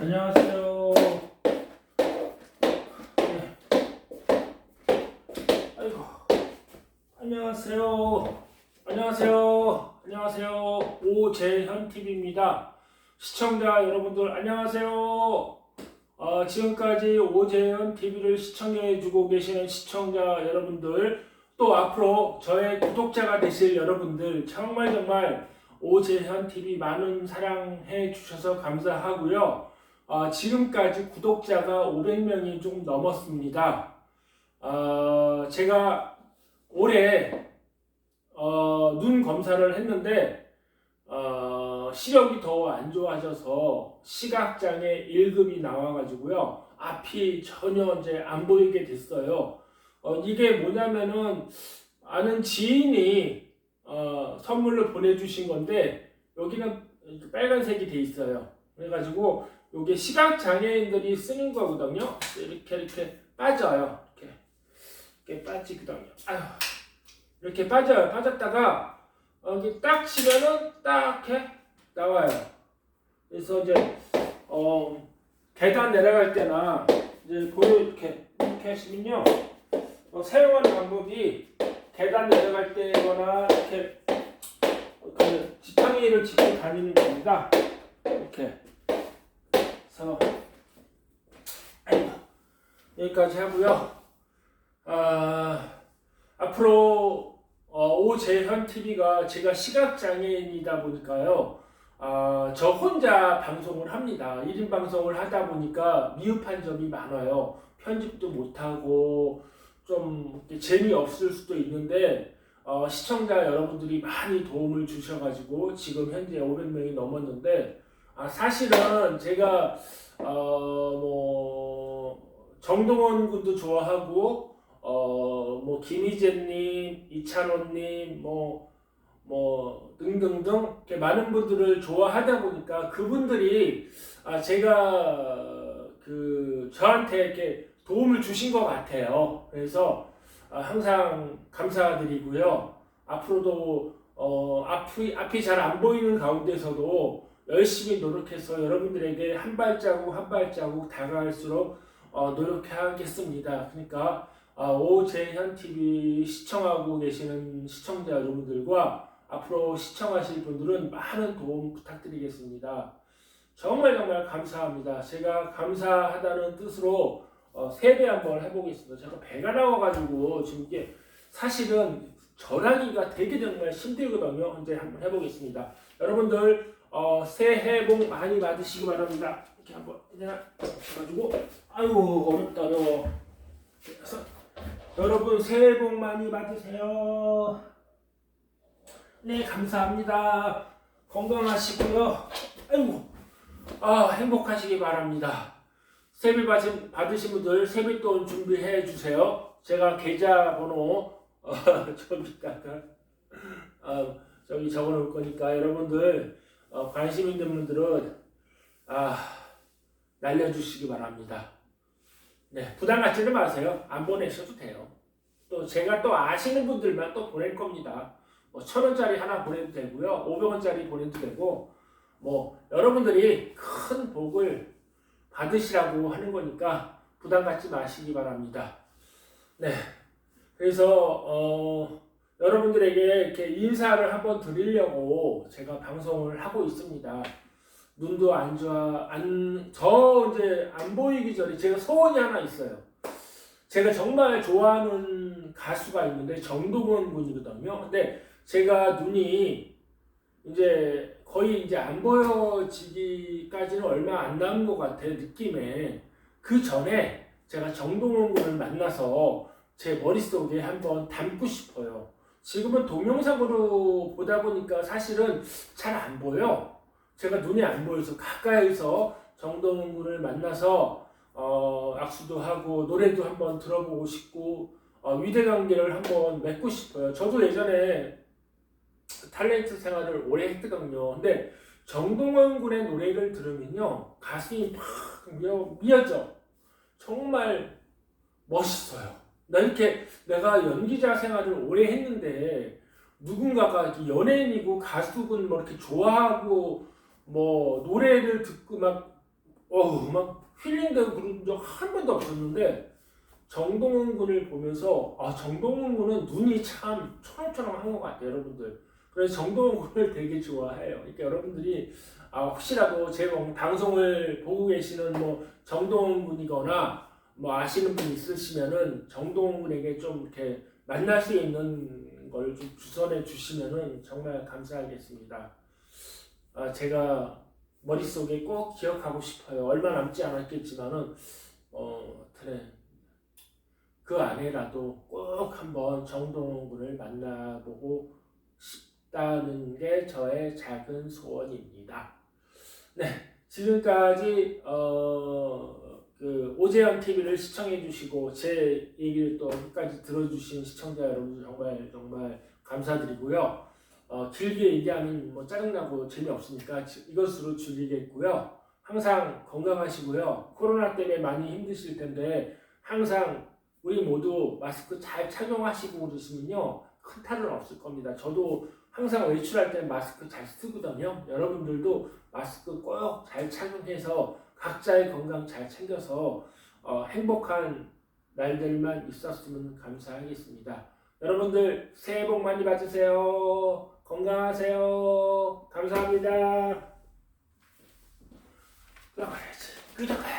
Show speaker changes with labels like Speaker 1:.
Speaker 1: 안녕하세요. 네. 아이고. 안녕하세요. 안녕하세요. 안녕하세요. 오재현 TV입니다. 시청자 여러분들 안녕하세요. 어, 지금까지 오재현 TV를 시청해주고 계시는 시청자 여러분들 또 앞으로 저의 구독자가 되실 여러분들 정말 정말 오재현 TV 많은 사랑해 주셔서 감사하고요. 어, 지금까지 구독자가 500명이 좀 넘었습니다. 어, 제가 올해 어, 눈 검사를 했는데 어, 시력이 더 안 좋아져서 시각장애 1급이 나와가지고요. 앞이 전혀 이제 안 보이게 됐어요. 어, 이게 뭐냐면은 아는 지인이 어, 선물로 보내주신 건데 여기는 빨간색이 돼 있어요. 그래가지고 이게 시각 장애인들이 쓰는 거거든요. 이렇게 이렇게 빠져요. 이렇게 이렇게 빠지거든요. 아휴, 이렇게 빠져요. 빠졌다가 어, 이게 딱 치면은 딱 이렇게 나와요. 그래서 이제 어, 계단 내려갈 때나 이제 고요 이렇게 이렇게 하시면요. 어, 사용하는 방법이 계단 내려갈 때거나 이렇게 그 지팡이를 짚고 다니는 겁니다. 이렇게. 여기까지 하고요. 아, 앞으로 어, 오재현 TV가 제가 시각 장애인이다 보니까요. 아, 저 혼자 방송을 합니다. 1인 방송을 하다 보니까 미흡한 점이 많아요. 편집도 못하고 좀 재미없을 수도 있는데 어, 시청자 여러분들이 많이 도움을 주셔가지고 지금 현재 500명이 넘었는데 아, 사실은 제가 어, 뭐 정동원 군도 좋아하고 어, 뭐 김희재님, 이찬원님, 뭐, 뭐 등등등 이렇게 많은 분들을 좋아하다 보니까 그분들이 아, 제가 그 저한테 이렇게 도움을 주신 것 같아요. 그래서 아, 항상 감사드리고요. 앞으로도 어, 앞이 앞이 잘 안 보이는 가운데서도 열심히 노력해서 여러분들에게 한 발자국 한 발자국 다가갈수록 어, 노력하겠습니다. 그러니까 아, 오재현 TV 시청하고 계시는 시청자 여러분들과 앞으로 시청하실 분들은 많은 도움 부탁드리겠습니다. 정말 정말 감사합니다. 제가 감사하다는 뜻으로 어, 세배 한번 해보겠습니다. 제가 배가 나와가지고 지금 이게 사실은 전화기가 되게 정말 힘들거든요. 이제 한번 해보겠습니다. 여러분들 어, 새해 복 많이 받으시기 바랍니다. 이렇게 한번 해가지고 아이고 어렵다 어려워. 그래서 여러분 새해 복 많이 받으세요. 네 감사합니다. 건강하시고요. 아이고 아 행복하시기 바랍니다. 세배 받으신, 받으신 분들 세뱃돈 준비해 주세요. 제가 계좌번호 어, 좀 이따가 어, 저기 적어놓을 거니까 여러분들 어, 관심 있는 분들은 아 날려주시기 바랍니다. 네 부담 갖지는 마세요. 안 보내셔도 돼요. 또 제가 또 아시는 분들만 또 보낼 겁니다. 뭐 천 원짜리 하나 보내도 되고요, 500 원짜리 보내도 되고 뭐 여러분들이 큰 복을 받으시라고 하는 거니까 부담 갖지 마시기 바랍니다. 네. 그래서 어, 여러분들에게 이렇게 인사를 한번 드리려고 제가 방송을 하고 있습니다. 눈도 안 좋아, 안, 저 이제 안 보이기 전에 제가 소원이 하나 있어요. 제가 정말 좋아하는 가수가 있는데 정동원 군이거든요. 근데 제가 눈이 이제 거의 이제 안 보여지기까지는 얼마 안 남은 것 같아 느낌에 그 전에 제가 정동원 군을 만나서 제 머릿속에 한번 담고 싶어요. 지금은 동영상으로 보다 보니까 사실은 잘 안 보여. 제가 눈이 안 보여서 가까이서 정동원 군을 만나서 어, 악수도 하고 노래도 한번 들어보고 싶고 어, 위대 관계를 한번 맺고 싶어요. 저도 예전에 탤런트 생활을 오래 했거든요. 근데 정동원 군의 노래를 들으면요 가슴이 팍 미어, 미어져. 정말 멋있어요. 나 이렇게 내가 연기자 생활을 오래 했는데 누군가가 연예인이고 가수군 뭐 이렇게 좋아하고 뭐 노래를 듣고 막 어우 막 힐링되고 그런 적 한 번도 없었는데 정동원 군을 보면서 아 정동원 군은 눈이 참 초롱초롱한 것 같아요 여러분들. 그래서 정동원 군을 되게 좋아해요. 그러니까 여러분들이 아 혹시라도 제 방- 방송을 보고 계시는 뭐 정동원 군이거나 뭐 아시는 분 있으시면은 정동원 군에게 좀 이렇게 만날 수 있는 걸 좀 주선해 주시면은 정말 감사하겠습니다 아 제가 머릿속에 꼭 기억하고 싶어요. 얼마 남지 않았겠지만은 어 그래 그 안에라도 꼭 한번 정동원 군을 만나보고 싶다는 게 저의 작은 소원입니다. 네 지금까지 어 그 오재현 TV를 시청해 주시고 제 얘기를 또 끝까지 들어주신 시청자 여러분 정말 정말 감사드리고요. 어, 길게 얘기하면 뭐 짜증나고 재미없으니까 지- 이것으로 줄이겠고요. 항상 건강하시고요. 코로나 때문에 많이 힘드실 텐데 항상 우리 모두 마스크 잘 착용하시고 그러시면요. 큰 탈은 없을 겁니다. 저도 항상 외출할 때 마스크 잘 쓰거든요. 여러분들도 마스크 꼭 잘 착용해서 각자의 건강 잘 챙겨서 어, 행복한 날들만 있었으면 감사하겠습니다. 여러분들 새해 복 많이 받으세요. 건강하세요. 감사합니다. 끌어가야지. 끌어가야지.